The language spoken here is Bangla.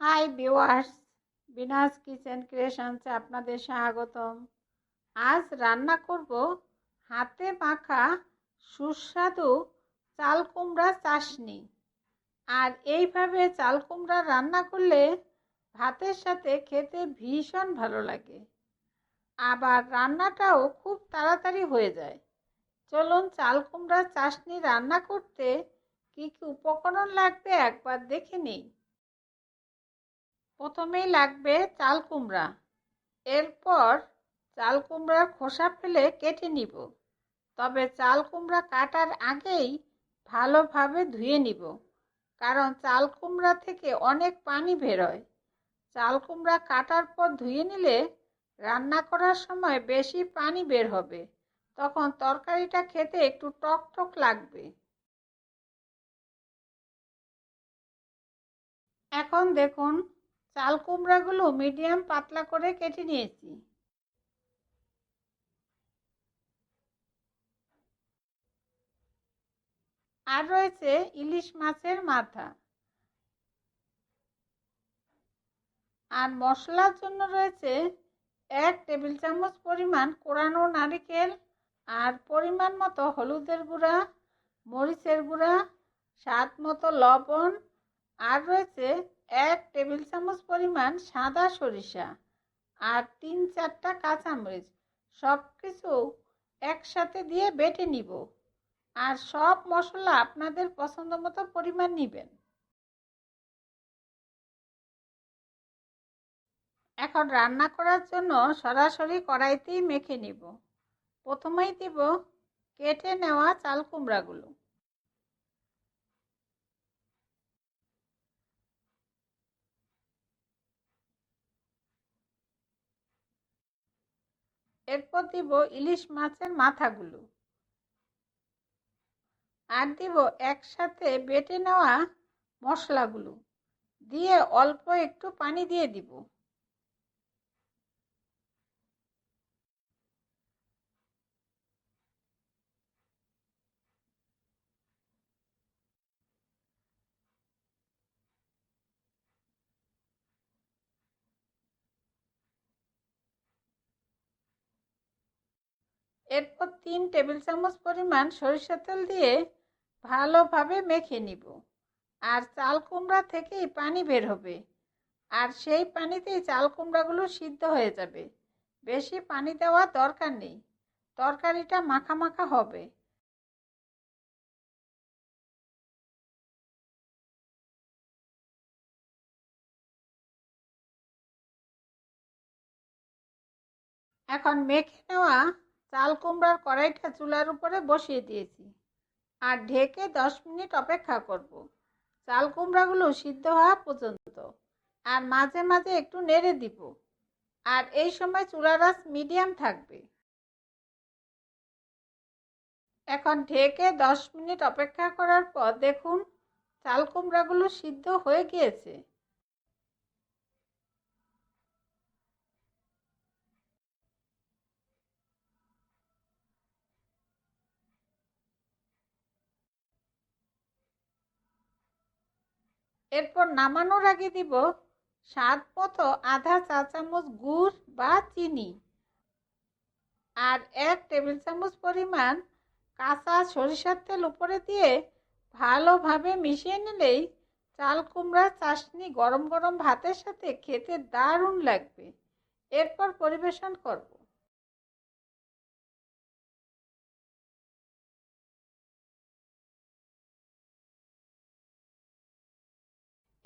হাই ভিউয়ার্স বিনাস কিচেন ক্রিয়েশনসে আপনাদের স্বাগতম। আজ রান্না করব হাতে মাখা সুস্বাদু চাল কুমড়া চাশনি। আর এইভাবে চাল কুমড়া রান্না করলে ভাতের সাথে খেতে ভীষণ ভালো লাগে। আবার রান্নাটাও খুব তাড়াতাড়ি হয়ে যায়। চলুন চাল কুমড়া চাশনি রান্না করতে কী কী উপকরণ লাগবে একবার দেখে নিই। প্রথমেই লাগবে চাল কুমড়া। এরপর চাল কুমড়ার খোসা ফেলে কেটে নিব। তবে চাল কুমড়া কাটার আগেই ভালোভাবে ধুয়ে নিব, কারণ চাল কুমড়া থেকে অনেক পানি বেরোয়। চাল কুমড়া কাটার পর ধুয়ে নিলে রান্না করার সময় বেশি পানি বের হবে, তখন তরকারিটা খেতে একটু টক টক লাগবে। এখন দেখুন চাল কুমড়াগুলো মিডিয়াম পাতলা করে কেটে নিয়েছি। আর রয়েছে ইলিশ মাছের মাথা। আর মশলার জন্য রয়েছে এক টেবিল চামচ পরিমাণ কোরানো নারিকেল আর পরিমাণ মতো হলুদের গুঁড়া, মরিচের গুঁড়া, স্বাদ মতো লবণ আর রয়েছে এক টেবিল চামচ পরিমাণ সাদা সরিষা আর তিন চারটা কাঁচামরিচ। সব কিছু একসাথে দিয়ে বেটে নিব। আর সব মশলা আপনাদের পছন্দ মতো পরিমাণ নেবেন। এখন রান্না করার জন্য সরাসরি কড়াইতেই মেখে নিব। প্রথমেই দিব কেটে নেওয়া চাল কুমড়াগুলো। এরপর দিব ইলিশ মাছের মাথাগুলো। আর দিব একসাথে বেটে নেওয়া মশলাগুলো। দিয়ে অল্প একটু পানি দিয়ে দিব। এরপর তিন টেবিল চামচ পরিমাণ সরিষা তেল দিয়ে ভালোভাবে মেখে নিব। আর চাল কুমড়া থেকেই পানি বের হবে। আর সেই পানিতেই চাল কুমড়াগুলো সিদ্ধ হয়ে যাবে। বেশি পানি দেওয়ার দরকার নেই। তরকারিটা মাখা মাখা হবে। এখন মেখে নেওয়া চাল কুমড়ার কড়াইটা চুলার উপরে বসিয়ে দিয়েছি আর ঢেকে দশ মিনিট অপেক্ষা করব। চাল কুমড়াগুলো সিদ্ধ হওয়া পর্যন্ত আর মাঝে মাঝে একটু নেড়ে দিব। আর এই সময় চুলার আঁচ মিডিয়াম থাকবে। এখন ঢেকে দশ মিনিট অপেক্ষা করার পর দেখুন, চাল কুমড়াগুলো সিদ্ধ হয়ে গিয়েছে। এরপর নামানোর আগে দিব স্বাদ মতো আধা চা চামচ গুড় বা চিনি আর এক টেবিল চামচ পরিমাণ কাঁচা সরিষার তেল উপরে দিয়ে ভালোভাবে মিশিয়ে নিলেই চাল কুমড়ার চাশনি গরম গরম ভাতের সাথে খেতে দারুণ লাগবে। এরপর পরিবেশন করব।